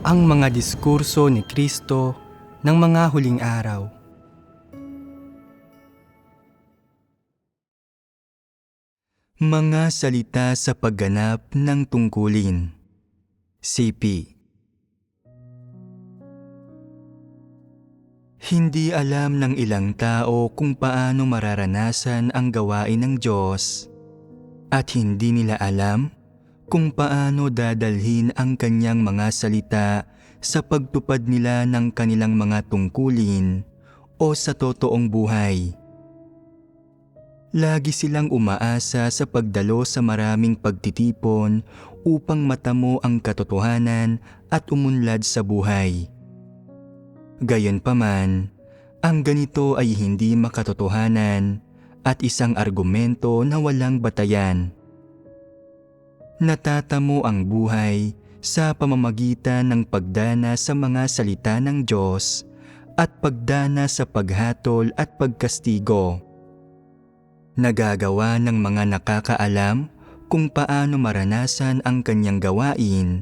ang mga diskurso ni Kristo ng mga huling araw. Mga salita sa pagganap ng tungkulin. CP Hindi alam ng ilang tao kung paano mararanasan ang gawain ng Diyos at hindi nila alam kung paano dadalhin ang kanyang mga salita sa pagtupad nila ng kanilang mga tungkulin o sa totoong buhay. Lagi silang umaasa sa pagdalo sa maraming pagtitipon upang matamo ang katotohanan at umunlad sa buhay. Gayunpaman, ang ganito ay hindi makatotohanan at isang argumento na walang batayan. Natatamo ang buhay sa pamamagitan ng pagdana sa mga salita ng Diyos at pagdana sa paghatol at pagkastigo. Nagagawa ng mga nakakaalam kung paano maranasan ang kanyang gawain,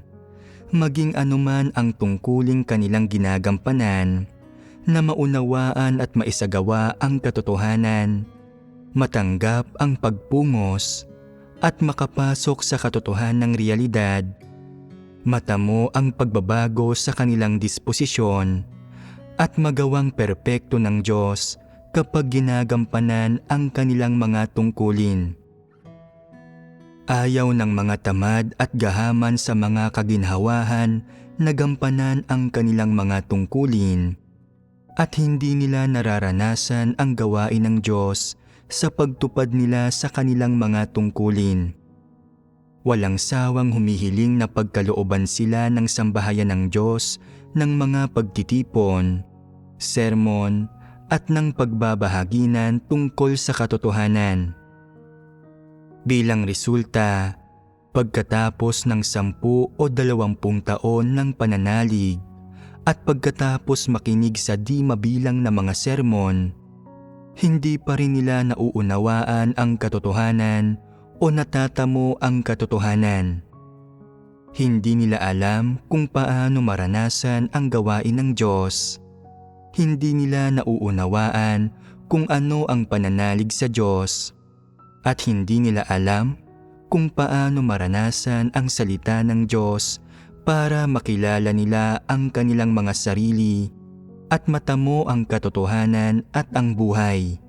maging anuman ang tungkuling kanilang ginagampanan, na maunawaan at maisagawa ang katotohanan, matanggap ang pagpungos, at makapasok sa katotohanan ng realidad, matamo ang pagbabago sa kanilang disposisyon, at magawang perpekto ng Diyos kapag ginagampanan ang kanilang mga tungkulin. Ayaw ng mga tamad at gahaman sa mga kaginhawahan na gampanan ang kanilang mga tungkulin at hindi nila nararanasan ang gawain ng Diyos sa pagtupad nila sa kanilang mga tungkulin. Walang sawang humihiling na pagkalooban sila ng sambahayan ng Diyos ng mga pagtitipon, sermon, at ng pagbabahaginan tungkol sa katotohanan. Bilang resulta, pagkatapos ng sampu o dalawampung taon ng pananalig at pagkatapos makinig sa di mabilang na mga sermon, hindi pa rin nila nauunawaan ang katotohanan o natatamo ang katotohanan. Hindi nila alam kung paano maranasan ang gawain ng Diyos. Hindi nila nauunawaan kung ano ang pananalig sa Diyos. At hindi nila alam kung paano maranasan ang salita ng Diyos para makilala nila ang kanilang mga sarili at matamo ang katotohanan at ang buhay.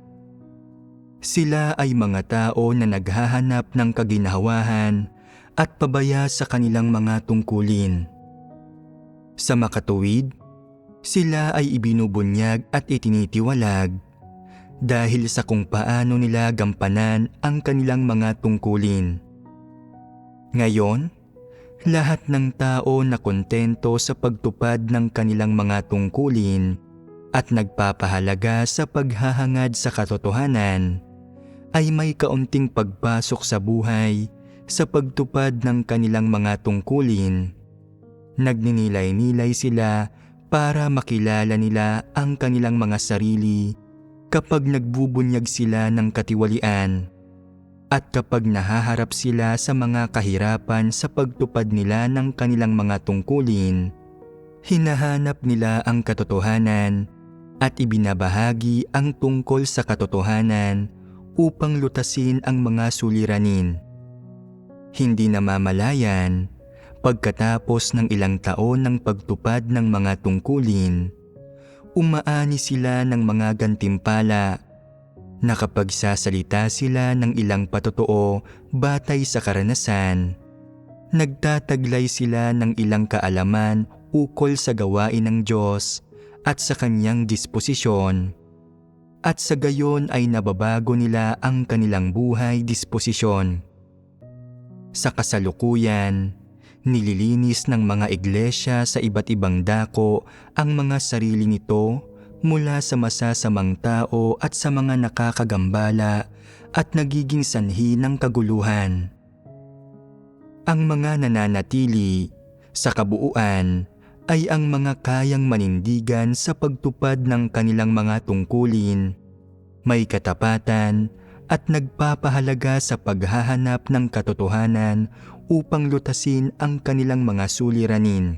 Sila ay mga tao na naghahanap ng kaginhawahan at pabaya sa kanilang mga tungkulin. Sa makatuwid, sila ay ibinubunyag at itinitiwalag dahil sa kung paano nila gampanan ang kanilang mga tungkulin. Ngayon, lahat ng tao na kontento sa pagtupad ng kanilang mga tungkulin at nagpapahalaga sa paghahangad sa katotohanan ay may kaunting pagpasok sa buhay sa pagtupad ng kanilang mga tungkulin. Nagninilay-nilay sila para makilala nila ang kanilang mga sarili kapag nagbubunyag sila ng katiwalian at kapag nahaharap sila sa mga kahirapan sa pagtupad nila ng kanilang mga tungkulin, hinahanap nila ang katotohanan at ibinabahagi ang tungkol sa katotohanan upang lutasin ang mga suliranin. Hindi namamalayan Pagkatapos ng ilang taon ng pagtupad ng mga tungkulin, umaani sila ng mga gantimpala. Nakapagsasalita sila ng ilang patotoo batay sa karanasan. Nagtataglay sila ng ilang kaalaman ukol sa gawain ng Diyos at sa kanyang disposisyon. At sa gayon ay nababago nila ang kanilang buhay disposisyon. Sa kasalukuyan, Nililinis ng mga iglesia sa iba't ibang dako ang mga sarili nito mula sa masasamang tao at sa mga nakakagambala at nagiging sanhi ng kaguluhan. Ang mga nananatili sa kabuuan ay ang mga kayang manindigan sa pagtupad ng kanilang mga tungkulin, may katapatan at nagpapahalaga sa paghahanap ng katotohanan upang lutasin ang kanilang mga suliranin.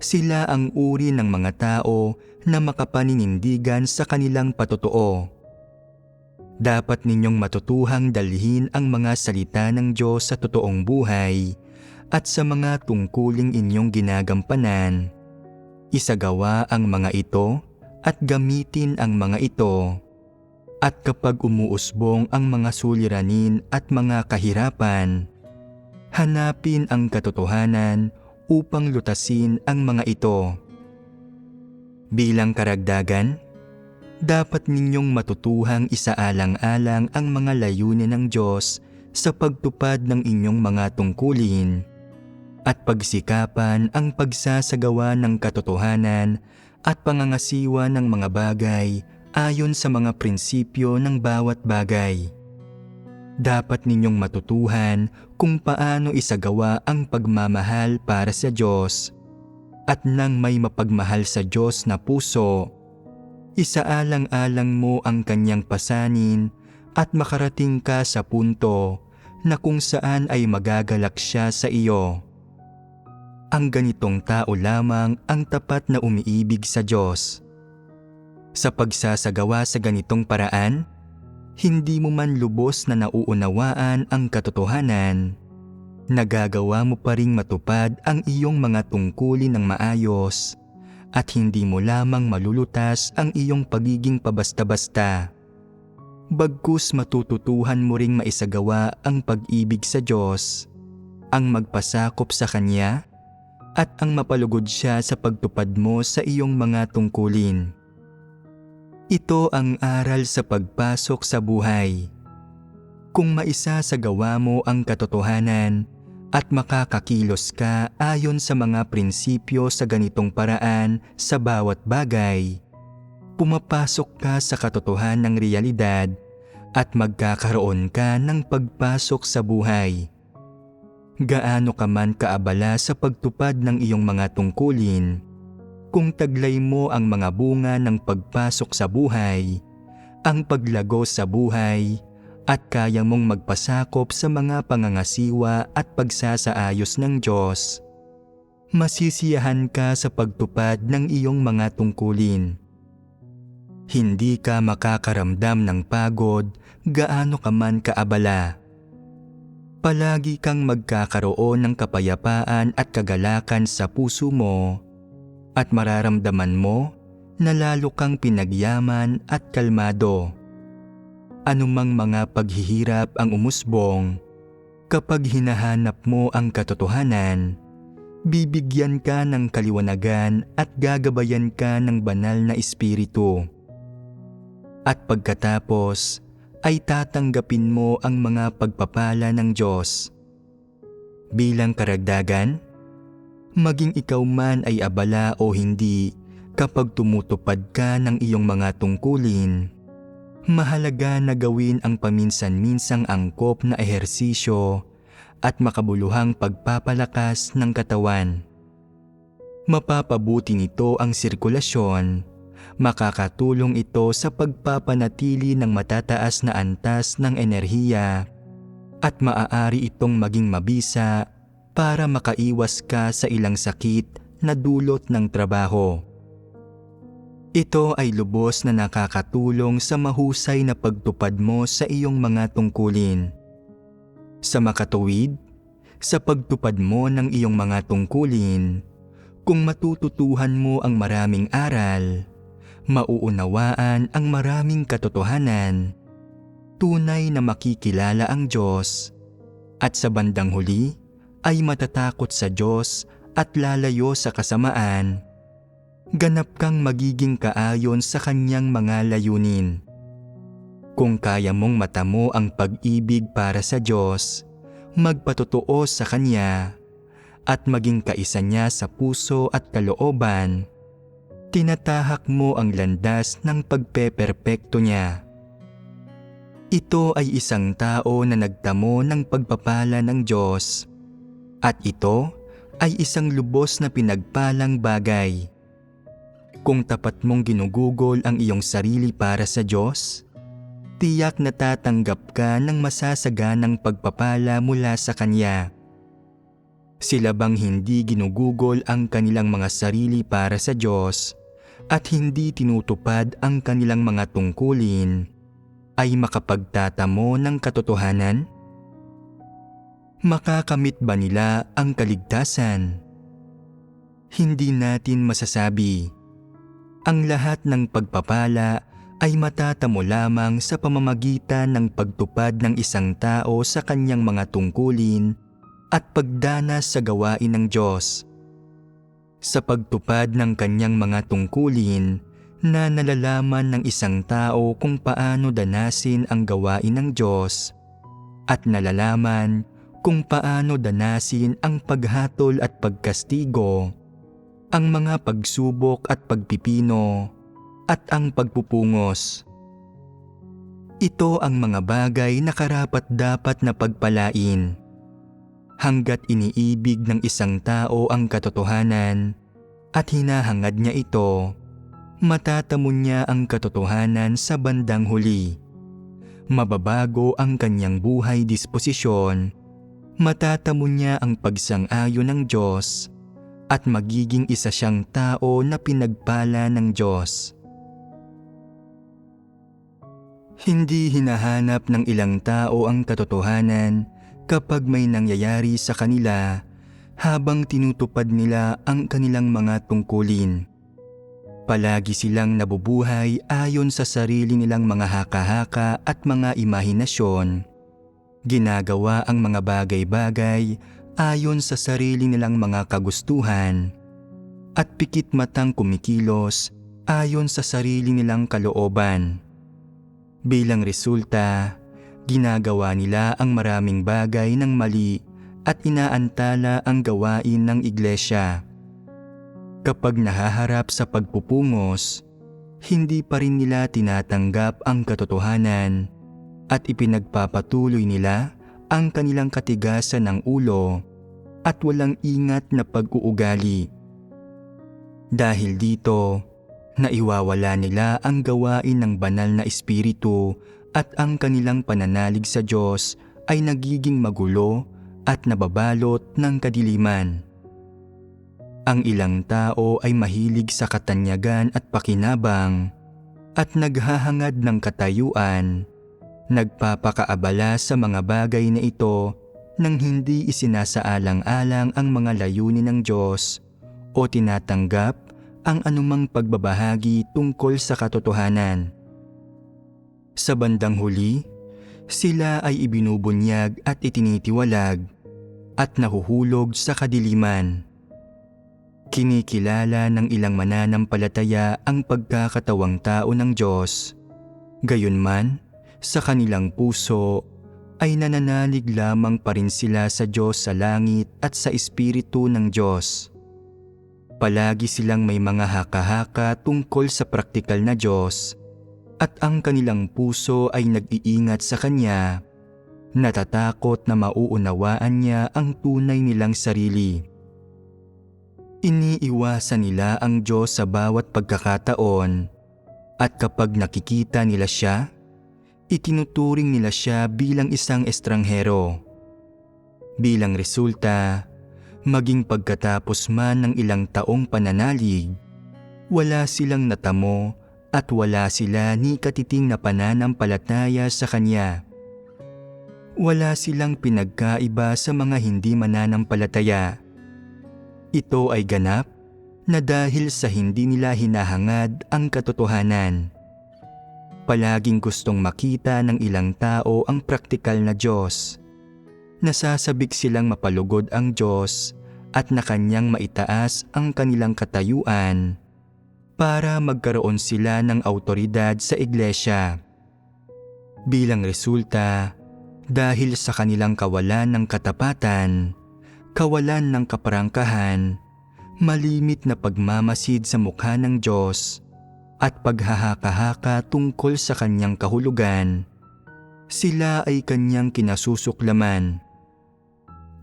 Sila ang uri ng mga tao na makapaninindigan sa kanilang patotoo. Dapat ninyong matutuhang dalhin ang mga salita ng Diyos sa totoong buhay at sa mga tungkuling inyong ginagampanan. Isagawa ang mga ito at gamitin ang mga ito. At kapag umuusbong ang mga suliranin at mga kahirapan, hanapin ang katotohanan upang lutasin ang mga ito. Bilang karagdagan, dapat ninyong matutuhang isaalang-alang ang mga layunin ng Diyos sa pagtupad ng inyong mga tungkulin at pagsikapan ang pagsasagawa ng katotohanan at pangangasiwa ng mga bagay ayon sa mga prinsipyo ng bawat bagay. Dapat ninyong matutuhan kung paano isagawa ang pagmamahal para sa Diyos at nang may mapagmahal sa Diyos na puso, isaalang-alang mo ang kanyang pasanin at makarating ka sa punto na kung saan ay magagalak siya sa iyo. Ang ganitong tao lamang ang tapat na umiibig sa Diyos. Sa pagsasagawa sa ganitong paraan, hindi mo man lubos na nauunawaan ang katotohanan, nagagawa mo pa ring matupad ang iyong mga tungkulin ng maayos at hindi mo lamang malulutas ang iyong pagiging pabasta-basta. Bagkus matututuhan mo ring maisagawa ang pag-ibig sa Diyos, ang magpasakop sa Kanya, at ang mapalugod siya sa pagtupad mo sa iyong mga tungkulin. Ito ang aral sa pagpasok sa buhay. Kung maisasagawa mo ang katotohanan at makakakilos ka ayon sa mga prinsipyo sa ganitong paraan sa bawat bagay, pumapasok ka sa katotohanan ng realidad at magkakaroon ka ng pagpasok sa buhay. Gaano ka man kaabala sa pagtupad ng iyong mga tungkulin, kung taglay mo ang mga bunga ng pagpasok sa buhay, ang paglago sa buhay, at kaya mong magpasakop sa mga pangangasiwa at pagsasaayos ng Diyos, masisiyahan ka sa pagtupad ng iyong mga tungkulin. Hindi ka makakaramdam ng pagod gaano ka man kaabala. Palagi kang magkakaroon ng kapayapaan at kagalakan sa puso mo at mararamdaman mo na lalo kang pinagyaman at kalmado. Anumang mga paghihirap ang umusbong, kapag hinahanap mo ang katotohanan, bibigyan ka ng kaliwanagan at gagabayan ka ng banal na espiritu. At pagkatapos ay tatanggapin mo ang mga pagpapala ng Diyos. Bilang karagdagan, maging ikaw man ay abala o hindi kapag tumutupad ka ng iyong mga tungkulin, mahalaga na gawin ang paminsan-minsang angkop na ehersisyo at makabuluhang pagpapalakas ng katawan. Mapapabuti nito ang sirkulasyon, makakatulong ito sa pagpapanatili ng matataas na antas ng enerhiya at maaari itong maging mabisa para makaiwas ka sa ilang sakit na dulot ng trabaho. Ito ay lubos na nakakatulong sa mahusay na pagtupad mo sa iyong mga tungkulin. Sa makatuwid, sa pagtupad mo ng iyong mga tungkulin, kung matututuhan mo ang maraming aral, mauunawaan ang maraming katotohanan, tunay na makikilala ang Diyos, at sa bandang huli ay matatakot sa Diyos at lalayo sa kasamaan ganap kang magiging kaayon sa kanyang mga layunin. Kung kaya mong matamo ang pag-ibig para sa Diyos, magpatotoo sa Kanya, at maging kaisa niya sa puso at kalooban, tinatahak mo ang landas ng pagpeperpekto niya. Ito ay isang tao na nagtamo ng pagpapala ng Diyos, at ito ay isang lubos na pinagpalang bagay kung tapat mong ginugugol ang iyong sarili para sa Diyos, tiyak na tatanggap ka ng masasaganang pagpapala mula sa Kanya. Sila bang hindi ginugugol ang kanilang mga sarili para sa Diyos at hindi tinutupad ang kanilang mga tungkulin ay makapagtatamo ng katotohanan? Makakamit ba nila ang kaligtasan? Hindi natin masasabi. Ang lahat ng pagpapala ay matatamo lamang sa pamamagitan ng pagtupad ng isang tao sa kanyang mga tungkulin at pagdanas sa gawain ng Diyos. Sa pagtupad ng kanyang mga tungkulin na nalalaman ng isang tao kung paano danasin ang gawain ng Diyos at nalalaman kung paano danasin ang paghatol at pagkastigo, ang mga pagsubok at pagpipino, at ang pagpupungos. Ito ang mga bagay na karapat dapat na pagpalain. Hanggat iniibig ng isang tao ang katotohanan at hinahangad niya ito, matatamo niya ang katotohanan sa bandang huli. Mababago ang kanyang buhay disposisyon, matatamo niya ang pagsang-ayon ng Diyos at magiging isa siyang tao na pinagpala ng Diyos. Hindi hinahanap ng ilang tao ang katotohanan kapag may nangyayari sa kanila habang tinutupad nila ang kanilang mga tungkulin. Palagi silang nabubuhay ayon sa sarili nilang mga haka-haka at mga imahinasyon. Ginagawa ang mga bagay-bagay ayon sa sarili nilang mga kagustuhan at pikit matang kumikilos ayon sa sarili nilang kalooban. Bilang resulta, ginagawa nila ang maraming bagay ng mali at inaantala ang gawain ng iglesia. Kapag nahaharap sa pagpupungos, hindi pa rin nila tinatanggap ang katotohanan at ipinagpapatuloy nila ang kanilang katigasan ng ulo at walang ingat na pag-uugali. Dahil dito, naiwawala nila ang gawain ng banal na espiritu at ang kanilang pananalig sa Diyos ay nagiging magulo at nababalot ng kadiliman. Ang ilang tao ay mahilig sa katanyagan at pakinabang at naghahangad ng katayuan, nagpapakaabala sa mga bagay na ito nang hindi isinasaalang-alang ang mga layunin ng Diyos o tinatanggap ang anumang pagbabahagi tungkol sa katotohanan. Sa bandang huli, sila ay ibinubunyag at itinitiwalag at nahuhulog sa kadiliman. Kinikilala ng ilang mananampalataya ang pagkakatawang tao ng Diyos. Gayunman, sa kanilang puso ay nananalig lamang pa rin sila sa Diyos sa langit at sa Espiritu ng Diyos. Palagi silang may mga haka-haka tungkol sa praktikal na Diyos at ang kanilang puso ay nag-iingat sa Kanya, natatakot na mauunawaan niya ang tunay nilang sarili. Iniiwasan nila ang Diyos sa bawat pagkakataon at kapag nakikita nila siya, itinuturing nila siya bilang isang estranghero. Bilang resulta, maging pagkatapos man ng ilang taong pananalig, wala silang natamo at wala sila ni katiting na pananampalataya sa Kanya. Wala silang pinagkaiba sa mga hindi mananampalataya. Ito ay ganap na dahil sa hindi nila hinahangad ang katotohanan. Palaging gustong makita ng ilang tao ang praktikal na Diyos. Nasasabik silang mapalugod ang Diyos at na kanyang maitaas ang kanilang katayuan para magkaroon sila ng autoridad sa iglesia. Bilang resulta, dahil sa kanilang kawalan ng katapatan, kawalan ng kaparangkahan, malimit na pagmamasid sa mukha ng Diyos at paghahaka-haka tungkol sa kanyang kahulugan, sila ay kanyang kinasusuklaman.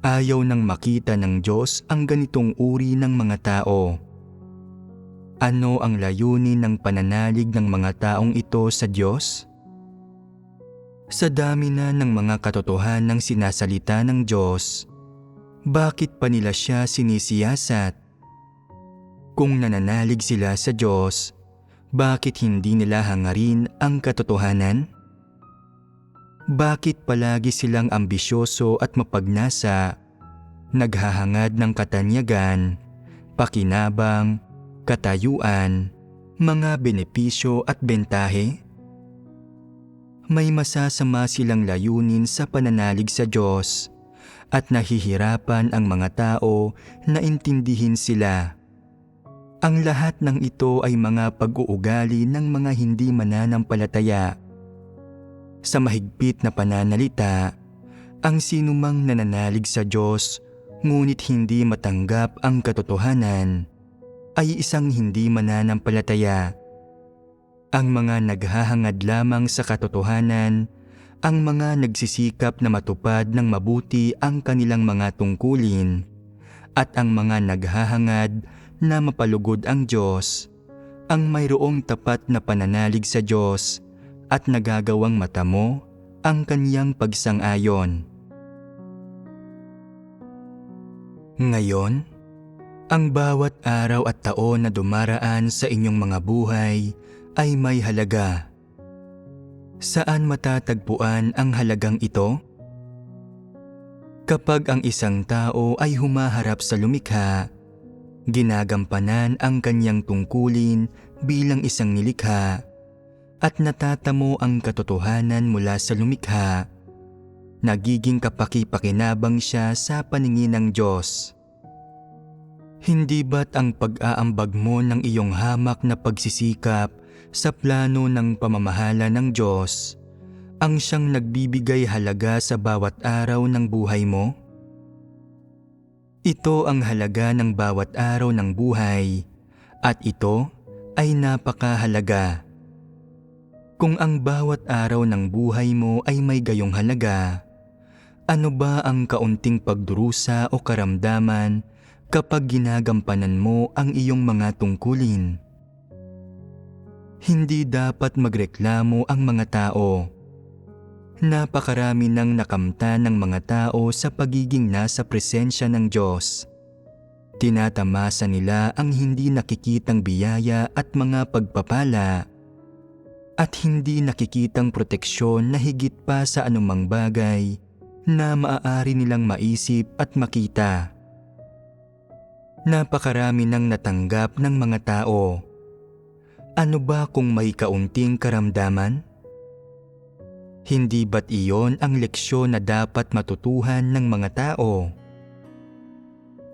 Ayaw nang makita ng Diyos ang ganitong uri ng mga tao. Ano ang layunin ng pananalig ng mga taong ito sa Diyos? Sa dami na ng mga katotohanan ng sinasalita ng Diyos, Bakit pa nila siya sinisiyasat? Kung nananalig sila sa Diyos, bakit hindi nila hangarin ang katotohanan? Bakit palagi silang ambisyoso at mapagnasa, naghahangad ng katanyagan, pakinabang, katayuan, mga benepisyo at bentahe? May masasama silang layunin sa pananalig sa Diyos at nahihirapan ang mga tao na intindihin sila. Ang lahat ng ito ay mga pag-uugali ng mga hindi mananampalataya. Sa mahigpit na pananalita, ang sinumang nananalig sa Diyos ngunit hindi matanggap ang katotohanan ay isang hindi mananampalataya. Ang mga naghahangad lamang sa katotohanan, ang mga nagsisikap na matupad ng mabuti ang kanilang mga tungkulin, at ang mga naghahangad na mapalugod ang Diyos, ang mayroong tapat na pananalig sa Diyos at nagagawang matamo ang kaniyang pagsang-ayon. Ngayon, ang bawat araw at taon na dumaraan sa inyong mga buhay ay may halaga. Saan matatagpuan ang halagang ito? Kapag ang isang tao ay humaharap sa lumikha, ginagampanan ang kanyang tungkulin bilang isang nilikha at natatamo ang katotohanan mula sa lumikha, nagiging kapaki-pakinabang siya sa paningin ng Diyos. Hindi ba't ang pag-aambag mo ng iyong hamak na pagsisikap sa plano ng pamamahala ng Diyos ang siyang nagbibigay halaga sa bawat araw ng buhay mo? Ito ang halaga ng bawat araw ng buhay at ito ay napakahalaga. Kung ang bawat araw ng buhay mo ay may gayong halaga, ano ba ang kaunting pagdurusa o karamdaman kapag ginagampanan mo ang iyong mga tungkulin? Hindi dapat magreklamo ang mga tao. Napakarami nang nakamta ng mga tao sa pagiging nasa presensya ng Diyos. Tinatamasa nila ang hindi nakikitang biyaya at mga pagpapala at hindi nakikitang proteksyon na higit pa sa anumang bagay na maaari nilang maisip at makita. Napakarami nang natanggap ng mga tao. Ano ba kung may kaunting karamdaman? Hindi ba't iyon ang leksyon na dapat matutuhan ng mga tao?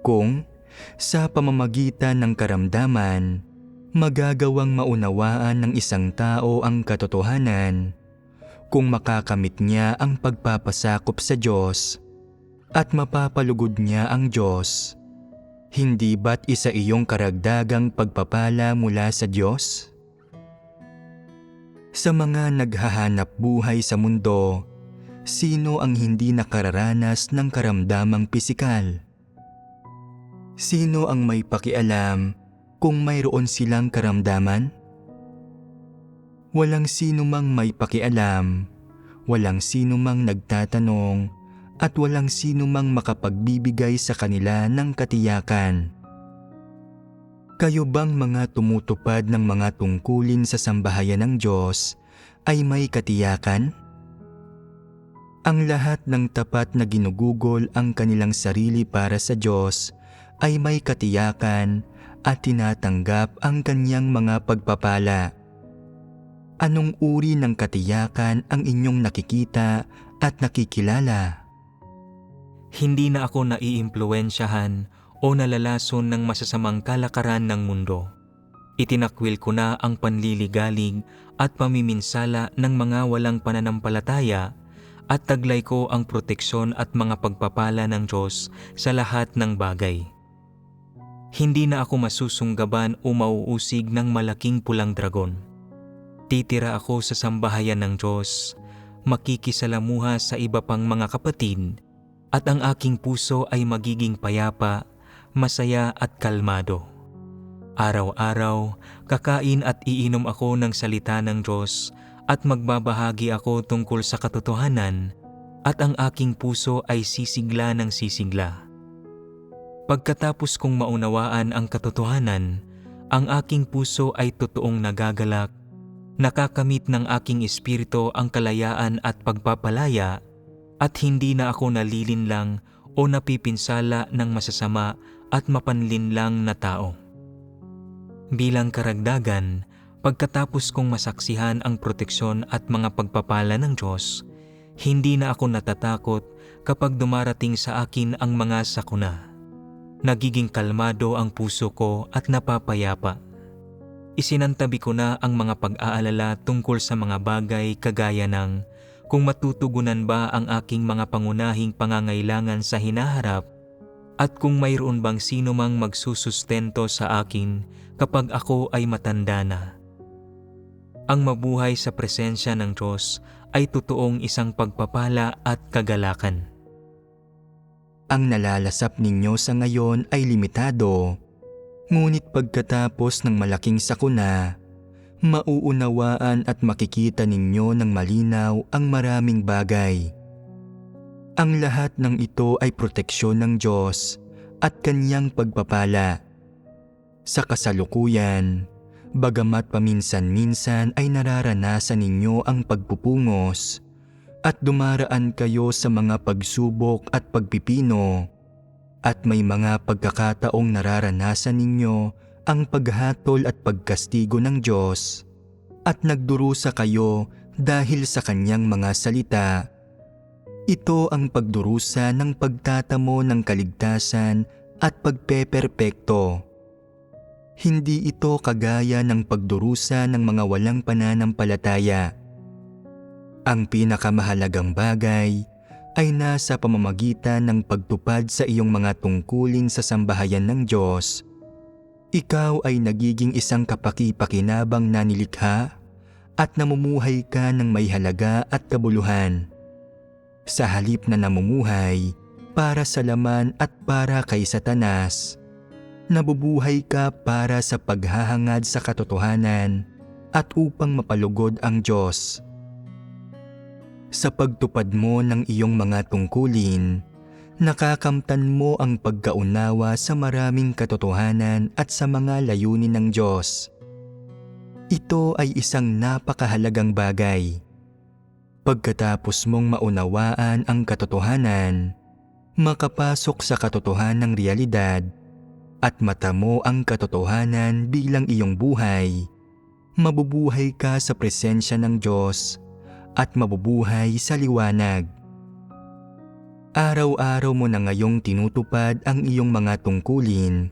Kung sa pamamagitan ng karamdaman, magagawang maunawaan ng isang tao ang katotohanan, kung makakamit niya ang pagpapasakop sa Diyos at mapapalugod niya ang Diyos, hindi ba't isa iyong karagdagang pagpapala mula sa Diyos? Sa mga naghahanap buhay sa mundo, sino ang hindi nakararanas ng karamdamang pisikal? Sino ang may pakialam kung mayroon silang karamdaman? Walang sino mang may pakialam, walang sino mang nagtatanong, at walang sino mang makapagbibigay sa kanila ng katiyakan. Kayo bang mga tumutupad ng mga tungkulin sa sambahayan ng Diyos ay may katiyakan? Ang lahat ng tapat na ginugugol ang kanilang sarili para sa Diyos ay may katiyakan at tinatanggap ang kanyang mga pagpapala. Anong uri ng katiyakan ang inyong nakikita at nakikilala? Hindi na ako naiimpluwensyahan o nalalason ng masasamang kalakaran ng mundo. Itinakwil ko na ang panliligalig at pamiminsala ng mga walang pananampalataya at taglay ko ang proteksyon at mga pagpapala ng Diyos sa lahat ng bagay. Hindi na ako masusunggaban o mauusig ng malaking pulang dragon. Titira ako sa sambahayan ng Diyos, makikisalamuha sa iba pang mga kapatid, at ang aking puso ay magiging payapa masaya at kalmado. Araw-araw, kakain at iinom ako ng salita ng Diyos at magbabahagi ako tungkol sa katotohanan at ang aking puso ay sisigla ng sisigla. Pagkatapos kong maunawaan ang katotohanan, ang aking puso ay totoong nagagalak, nakakamit ng aking espiritu ang kalayaan at pagpapalaya, at hindi na ako nalilinlang o napipinsala ng masasama at mapanlinlang na tao. Bilang karagdagan, pagkatapos kong masaksihan ang proteksyon at mga pagpapala ng Diyos, hindi na ako natatakot kapag dumarating sa akin ang mga sakuna. Nagiging kalmado ang puso ko at napapayapa. Isinantabi ko na ang mga pag-aalala tungkol sa mga bagay kagaya ng kung matutugunan ba ang aking mga pangunahing pangangailangan sa hinaharap at kung mayroon bang sino mang magsusustento sa akin kapag ako ay matanda na. Ang mabuhay sa presensya ng Diyos ay totoong isang pagpapala at kagalakan. Ang nalalasap ninyo sa ngayon ay limitado. Ngunit pagkatapos ng malaking sakuna, mauunawaan at makikita ninyo ng malinaw ang maraming bagay. Ang lahat ng ito ay proteksyon ng Diyos at kanyang pagpapala. Sa kasalukuyan, bagamat paminsan-minsan ay nararanasan ninyo ang pagpupungos at dumaraan kayo sa mga pagsubok at pagpipino at may mga pagkakataong nararanasan ninyo ang paghatol at pagkastigo ng Diyos at nagdurusa kayo dahil sa kanyang mga salita. Ito ang pagdurusa ng pagtatamo ng kaligtasan at pagpeperpekto. Hindi ito kagaya ng pagdurusa ng mga walang pananampalataya. Ang pinakamahalagang bagay ay nasa pamamagitan ng pagtupad sa iyong mga tungkulin sa sambahayan ng Diyos. Ikaw ay nagiging isang kapaki-pakinabang na nilikha at namumuhay ka ng may halaga at kabuluhan. Sa halip na namumuhay para sa laman at para kay Satanas, nabubuhay ka para sa paghahangad sa katotohanan at upang mapalugod ang Diyos. Sa pagtupad mo ng iyong mga tungkulin, nakakamtan mo ang pagkaunawa sa maraming katotohanan at sa mga layunin ng Diyos. Ito ay isang napakahalagang bagay. Pagkatapos mong maunawaan ang katotohanan, makapasok sa katotohanang realidad at matamo ang katotohanan bilang iyong buhay, mabubuhay ka sa presensya ng Diyos at mabubuhay sa liwanag. Araw-araw mo na ngayong tinutupad ang iyong mga tungkulin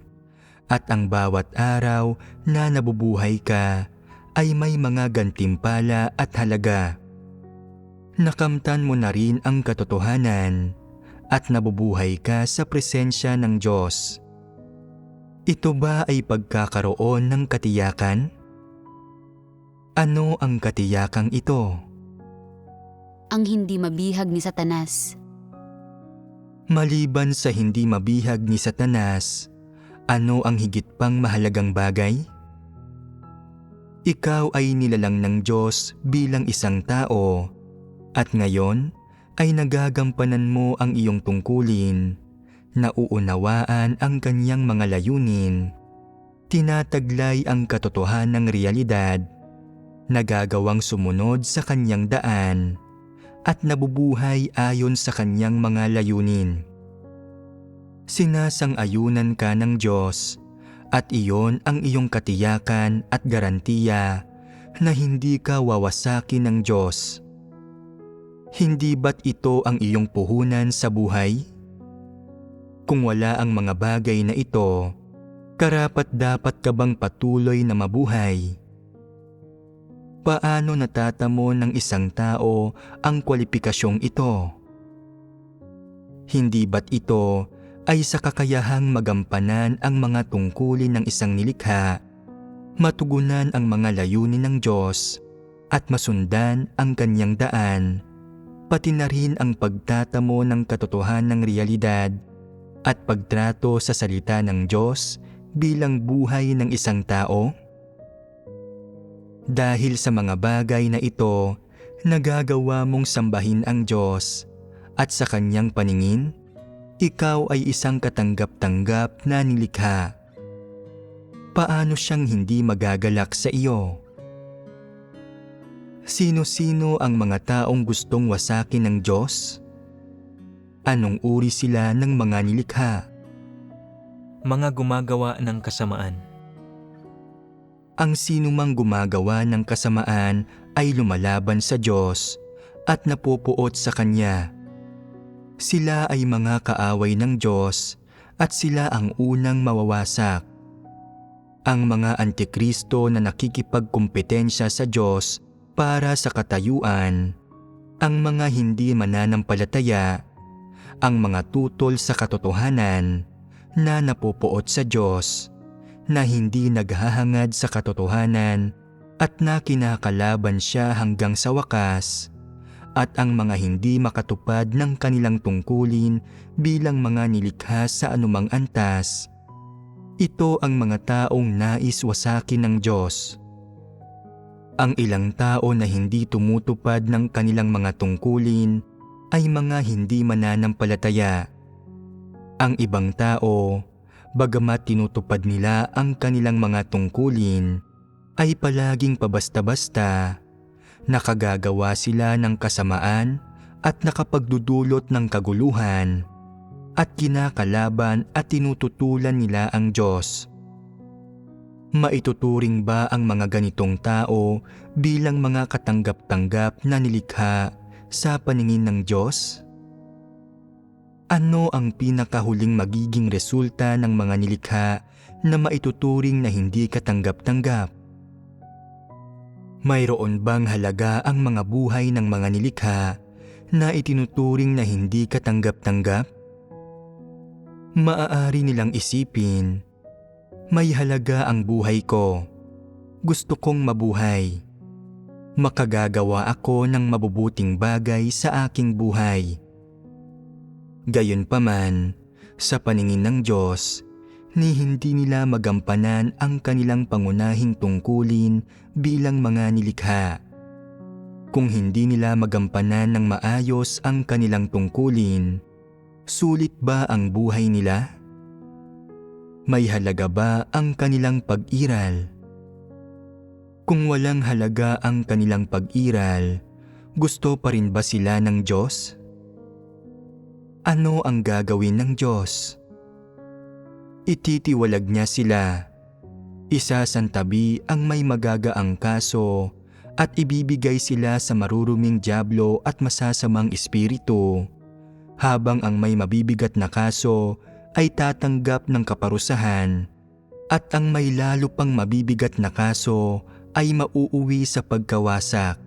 at ang bawat araw na nabubuhay ka ay may mga gantimpala at halaga. Nakamtan mo na rin ang katotohanan at nabubuhay ka sa presensya ng Diyos. Ito ba ay pagkakaroon ng katiyakan? Ano ang katiyakang ito? ang hindi mabihag ni Satanas. Maliban sa hindi mabihag ni Satanas, ano ang higit pang mahalagang bagay? Ikaw ay nilalang ng Diyos bilang isang tao at ngayon ay nagagampanan mo ang iyong tungkulin, nauunawaan ang kanyang mga layunin, tinataglay ang katotohanang realidad, nagagawang sumunod sa kanyang daan, at nabubuhay ayon sa kanyang mga layunin. Sinasang-ayunan ka ng Diyos at iyon ang iyong katiyakan at garantiya na hindi ka wawasakin ng Diyos. Hindi ba't ito ang iyong puhunan sa buhay? Kung wala ang mga bagay na ito, karapat dapat ka bang patuloy na mabuhay? paano natatamo ng isang tao ang kwalipikasyong ito? Hindi ba't ito ay sa kakayahang magampanan ang mga tungkulin ng isang nilikha, matugunan ang mga layunin ng Diyos, at masundan ang kanyang daan, pati na rin ang pagtatamo ng katotohanan ng realidad at pagtrato sa salita ng Diyos bilang buhay ng isang tao? Dahil sa mga bagay na ito, nagagawa mong sambahin ang Diyos at sa kanyang paningin, ikaw ay isang katanggap-tanggap na nilikha. Paano siyang hindi magagalak sa iyo? Sino-sino ang mga taong gustong wasakin ng Diyos? Anong uri sila ng mga nilikha? Mga gumagawa ng kasamaan. Ang sinumang gumagawa ng kasamaan ay lumalaban sa Diyos at napupuot sa Kanya. Sila ay mga kaaway ng Diyos at sila ang unang mawawasak. Ang mga antikristo na nakikipagkumpetensya sa Diyos para sa katayuan, ang mga hindi mananampalataya, ang mga tutol sa katotohanan na napupuot sa Diyos, na hindi naghahangad sa katotohanan at na kinakalaban siya hanggang sa wakas, at ang mga hindi makatupad ng kanilang tungkulin bilang mga nilikha sa anumang antas. Ito ang mga taong nais wasakin ng Diyos. Ang ilang tao na hindi tumutupad ng kanilang mga tungkulin ay mga hindi mananampalataya. Ang ibang tao, bagamat tinutupad nila ang kanilang mga tungkulin, ay palaging pabasta-basta, nakagagawa sila ng kasamaan at nakapagdudulot ng kaguluhan, at kinakalaban at tinututulan nila ang Diyos. Maituturing ba ang mga ganitong tao bilang mga katanggap-tanggap na nilikha sa paningin ng Diyos? Ano ang pinakahuling magiging resulta ng mga nilikha na maituturing na hindi katanggap-tanggap? Mayroon bang halaga ang mga buhay ng mga nilikha na itinuturing na hindi katanggap-tanggap? Maaari nilang isipin, may halaga ang buhay ko. Gusto kong mabuhay. Makagagawa ako ng mabubuting bagay sa aking buhay. Gayunpaman, sa paningin ng Diyos, ni hindi nila magampanan ang kanilang pangunahing tungkulin bilang mga nilikha. Kung hindi nila magampanan ng maayos ang kanilang tungkulin, sulit ba ang buhay nila? May halaga ba ang kanilang pag-iral? Kung walang halaga ang kanilang pag-iral, gusto pa rin ba sila ng Diyos? Ano ang gagawin ng Diyos? Ititiwalag niya sila. Isasantabi ang may magagaang kaso at ibibigay sila sa maruruming diablo at masasamang espiritu, habang ang may mabibigat na kaso ay tatanggap ng kaparusahan at ang may lalo pang mabibigat na kaso ay mauuwi sa pagkawasak.